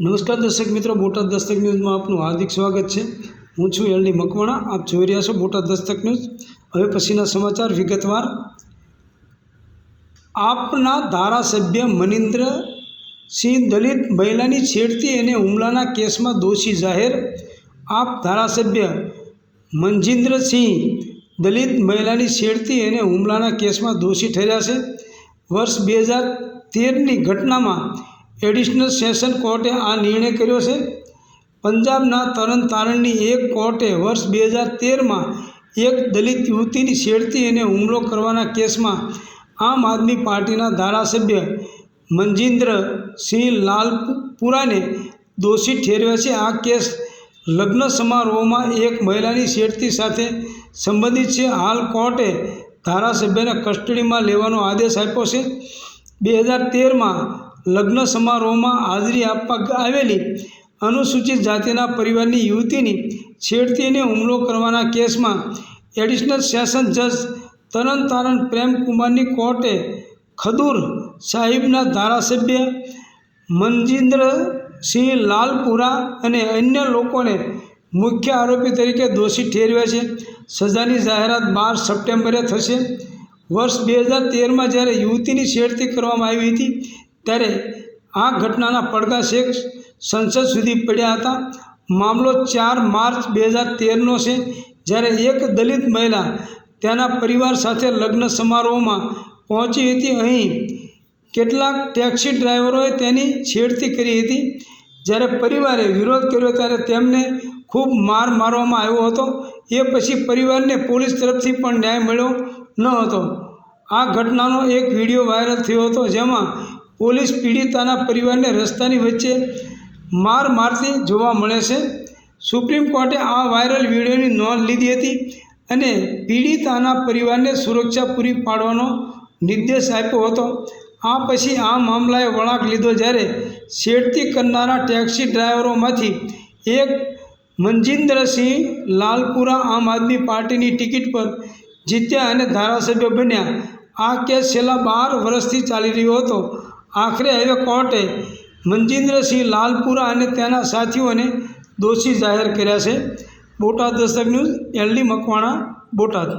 નમસ્કાર દર્શક મિત્રો, બોટાદ દસ્તક ન્યૂઝમાં આપનું હાર્દિક સ્વાગત છે. હું છું એલડી મકવાણા, આપ જોઈ રહ્યા છો બોટાદ દસ્તક ન્યૂઝ. હવે પછીના સમાચાર વિગતવાર. આપના ધારાસભ્ય મનિન્દ્ર સિંહ દલિત મહિલાની છેડતી અને હુમલાના કેસમાં દોષી જાહેર. આપ ધારાસભ્ય મનજિન્દ્રસિંહ દલિત મહિલાની છેડતી અને હુમલાના કેસમાં દોષી ઠર્યા છે. વર્ષ બે હજાર તેરની ઘટનામાં એડિશનલ સેશન કોર્ટે આ નિર્ણય કર્યો છે. પંજાબના તરણ તારણની એક કોર્ટે વર્ષ બે હજાર તેરમાં એક દલિત યુવતીની છેડતી અને હુમલો કરવાના કેસમાં આમ આદમી પાર્ટીના ધારાસભ્ય મનજિન્દ્ર સિંહ લાલપુરાને દોષી ઠેરવ્યા છે. આ કેસ લગ્ન સમારોહમાં એક મહિલાની છેડતી સાથે સંબંધિત છે. હાલ કોર્ટે ધારાસભ્યને કસ્ટડીમાં લેવાનો આદેશ આપ્યો છે. બે હજાર તેરમાં લગ્ન સમારોહમાં હાજરી આપવા આવેલી અનુસૂચિત જાતિના પરિવારની યુવતીની છેડતીને હુમલો કરવાના કેસમાં એડિશનલ સેશન જજ તરણ તારણ પ્રેમકુમારની કોર્ટે ખદુર સાહિબના ધારાસભ્ય મનજિન્દ્રસિંહ લાલપુરા અને અન્ય લોકોને મુખ્ય આરોપી તરીકે દોષી ઠેરવ્યા છે. સજાની જાહેરાત બાર સપ્ટેમ્બરે થશે. વર્ષ બે હજાર તેરમાં જ્યારે યુવતીની છેડતી કરવામાં આવી હતી ત્યારે આ ઘટનાના પડઘા શેખ સંસદ સુધી પડ્યા હતા. મામલો ચાર માર્ચ બે હજાર તેરનો છે. જ્યારે એક દલિત મહિલા તેના પરિવાર સાથે લગ્ન સમારોહમાં પહોંચી હતી. અહીં કેટલાક ટેક્સી ડ્રાઈવરોએ તેની છેડતી કરી હતી. જ્યારે પરિવારે વિરોધ કર્યો ત્યારે તેમને ખૂબ માર મારવામાં આવ્યો હતો. એ પછી પરિવારને પોલીસ તરફથી પણ ન્યાય મળ્યો ન હતો. આ ઘટનાનો એક વીડિયો વાયરલ થયો હતો, જેમાં પોલીસ પીડિતાના પરિવારને રસ્તાની વચ્ચે માર મારતી જોવા મળે છે. સુપ્રીમ કોર્ટે આ વાયરલ વિડીયોની નોંધ લીધી હતી અને પીડિતાના પરિવારને સુરક્ષા પૂરી પાડવાનો નિર્દેશ આપ્યો હતો. આ પછી આ મામલાએ વળાંક લીધો જ્યારે શેડતી કરનારા ટેક્સી ડ્રાઈવરોમાંથી એક મનજિન્દ્રસિંહ લાલપુરા આમ આદમી પાર્ટીની ટિકિટ પર જીત્યા અને ધારાસભ્ય બન્યા. આ કેસ છેલ્લા બાર વર્ષથી ચાલી રહ્યો હતો. આખરે હવે કોર્ટે મનજિન્દ્રસિંહ લાલપુરા અને તેના સાથીઓને દોષી જાહેર કર્યા છે. Botad Dastak news, LD Makwana, Botad.